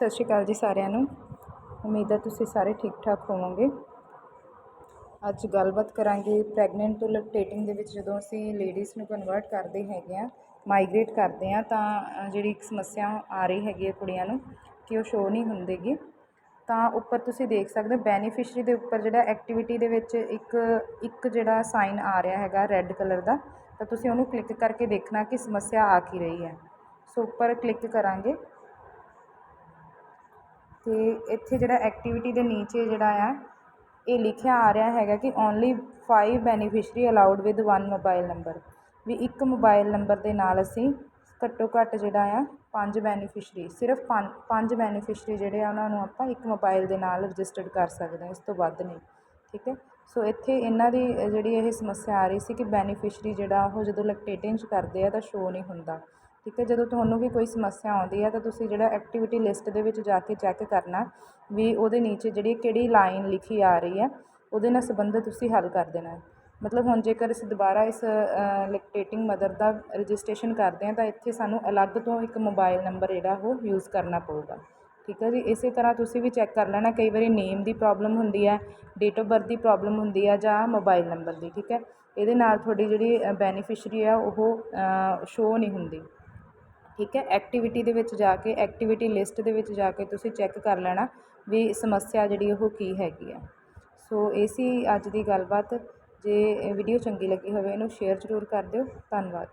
ਸਤਿ ਸ਼੍ਰੀ ਅਕਾਲ ਜੀ ਸਾਰਿਆਂ ਨੂੰ। ਉਮੀਦ ਹੈ ਤੁਸੀਂ ਸਾਰੇ ਠੀਕ ਠਾਕ ਹੋਵੋਗੇ। ਅੱਜ ਗੱਲਬਾਤ ਕਰਾਂਗੇ ਪ੍ਰੈਗਨੈਂਟ ਤੋਂ ਲੈਕਟੇਟਿੰਗ ਦੇ ਵਿੱਚ ਜਦੋਂ ਅਸੀਂ ਲੇਡੀਜ਼ ਨੂੰ ਕਨਵਰਟ ਕਰਦੇ ਹੈਗੇ ਆ ਮਾਈਗ੍ਰੇਟ ਕਰਦੇ ਆ ਤਾਂ ਜਿਹੜੀ ਇੱਕ ਸਮੱਸਿਆ ਆ ਰਹੀ ਹੈਗੀ ਹੈ ਕੁੜੀਆਂ ਨੂੰ ਕਿ ਉਹ ਸ਼ੋ ਨਹੀਂ ਹੁੰਦੇਗੀ। ਤਾਂ ਉੱਪਰ ਤੁਸੀਂ ਦੇਖ ਸਕਦੇ ਹੋ ਬੈਨੀਫਿਸ਼ਰੀ ਦੇ ਉੱਪਰ ਜਿਹੜਾ ਐਕਟੀਵਿਟੀ ਦੇ ਵਿੱਚ ਇੱਕ ਇੱਕ ਜਿਹੜਾ ਸਾਈਨ ਆ ਰਿਹਾ ਹੈਗਾ ਰੈੱਡ ਕਲਰ ਦਾ, ਤਾਂ ਤੁਸੀਂ ਉਹਨੂੰ ਕਲਿੱਕ ਕਰਕੇ ਦੇਖਣਾ ਕਿ ਸਮੱਸਿਆ ਆ ਕੀ ਰਹੀ ਹੈ। ਸੋ ਉੱਪਰ ਕਲਿੱਕ ਕਰਾਂਗੇ। ਤੇ ਇੱਥੇ ਜਿਹੜਾ ਐਕਟੀਵਿਟੀ ਦੇ ਨੀਚੇ ਜਿਹੜਾ ਆ, ਇਹ ਲਿਖਿਆ ਆ ਰਿਹਾ ਹੈਗਾ ਕਿ only five beneficiary allowed with one mobile number ਵੀ ਇੱਕ ਮੋਬਾਈਲ ਨੰਬਰ ਦੇ ਨਾਲ ਅਸੀਂ ਘੱਟੋ ਘੱਟ ਜਿਹੜਾ ਆ, ਪੰਜ ਬੈਨੀਫਿਸ਼ਰੀ ਸਿਰਫ ਪੰਜ ਪੰਜ ਬੈਨੀਫਿਸ਼ਰੀ ਜਿਹੜੇ ਆ, ਉਹਨਾਂ ਨੂੰ ਆਪਾਂ ਇੱਕ ਮੋਬਾਈਲ ਦੇ ਨਾਲ ਰਜਿਸਟਰਡ ਕਰ ਸਕਦੇ ਹਾਂ, ਇਸ ਤੋਂ ਵੱਧ ਨਹੀਂ, ਠੀਕ ਹੈ? ਸੋ ਇੱਥੇ ਇਹਨਾਂ ਦੀ, ਜਿਹੜੀ ਇਹ ਸਮੱਸਿਆ ਆ ਰਹੀ ਸੀ ਕਿ ਬੈਨੀਫਿਸ਼ਰੀ ਜਿਹੜਾ ਉਹ ਜਦੋਂ ਲੈਕਟੇਟਿੰਗ 'ਚ ਕਰਦੇ ਆ ਤਾਂ ਸ਼ੋ ਨਹੀਂ ਹੁੰਦਾ। ਠੀਕ ਹੈ, ਜਦੋਂ ਤੁਹਾਨੂੰ ਵੀ ਕੋਈ ਸਮੱਸਿਆ ਆਉਂਦੀ ਹੈ ਤਾਂ ਤੁਸੀਂ ਜਿਹੜਾ ਐਕਟੀਵਿਟੀ ਲਿਸਟ ਦੇ ਵਿੱਚ ਜਾ ਕੇ ਚੈੱਕ ਕਰਨਾ ਵੀ ਉਹਦੇ ਨੀਚੇ ਜਿਹੜੀ ਕਿਹੜੀ ਲਾਈਨ ਲਿਖੀ ਆ ਰਹੀ ਹੈ, ਉਹਦੇ ਨਾਲ ਸੰਬੰਧਿਤ ਤੁਸੀਂ ਹੱਲ ਕਰ ਦੇਣਾ ਹੈ। ਮਤਲਬ ਹੁਣ ਜੇਕਰ ਅਸੀਂ ਦੁਬਾਰਾ ਇਸ ਲੈਕਟੇਟਿੰਗ ਮਦਰ ਦਾ ਰਜਿਸਟ੍ਰੇਸ਼ਨ ਕਰਦੇ ਹਾਂ ਤਾਂ ਇੱਥੇ ਸਾਨੂੰ ਅਲੱਗ ਤੋਂ ਇੱਕ ਮੋਬਾਈਲ ਨੰਬਰ ਜਿਹੜਾ ਉਹ ਯੂਜ਼ ਕਰਨਾ ਪਊਗਾ। ਠੀਕ ਹੈ ਜੀ, ਇਸੇ ਤਰ੍ਹਾਂ ਤੁਸੀਂ ਵੀ ਚੈੱਕ ਕਰ ਲੈਣਾ, ਕਈ ਵਾਰੀ ਨੇਮ ਦੀ ਪ੍ਰੋਬਲਮ ਹੁੰਦੀ ਹੈ ਡੇਟ ਆਫ ਬਰਥ ਦੀ ਪ੍ਰੋਬਲਮ ਹੁੰਦੀ ਹੈ ਜਾਂ ਮੋਬਾਈਲ ਨੰਬਰ ਦੀ, ਠੀਕ ਹੈ। ਇਹਦੇ ਨਾਲ ਤੁਹਾਡੀ ਜਿਹੜੀ ਬੈਨੀਫਿਸ਼ਰੀ ਆ ਉਹ ਸ਼ੋ ਨਹੀਂ ਹੁੰਦੀ। ਠੀਕ ਹੈ ਐਕਟੀਵਿਟੀ ਦੇ ਵਿੱਚ ਜਾ ਕੇ ਐਕਟੀਵਿਟੀ ਲਿਸਟ ਦੇ ਵਿੱਚ ਜਾ ਕੇ ਤੁਸੀਂ ਚੈੱਕ ਕਰ ਲੈਣਾ ਵੀ ਸਮੱਸਿਆ ਜਿਹੜੀ ਉਹ ਕੀ ਹੈਗੀ ਆ। ਸੋ, ਇਹ ਸੀ ਅੱਜ ਦੀ ਗੱਲਬਾਤ। ਜੇ ਵੀਡੀਓ ਚੰਗੀ ਲੱਗੀ ਹੋਵੇ, ਇਹਨੂੰ ਸ਼ੇਅਰ ਜ਼ਰੂਰ ਕਰ ਦਿਓ। ਧੰਨਵਾਦ।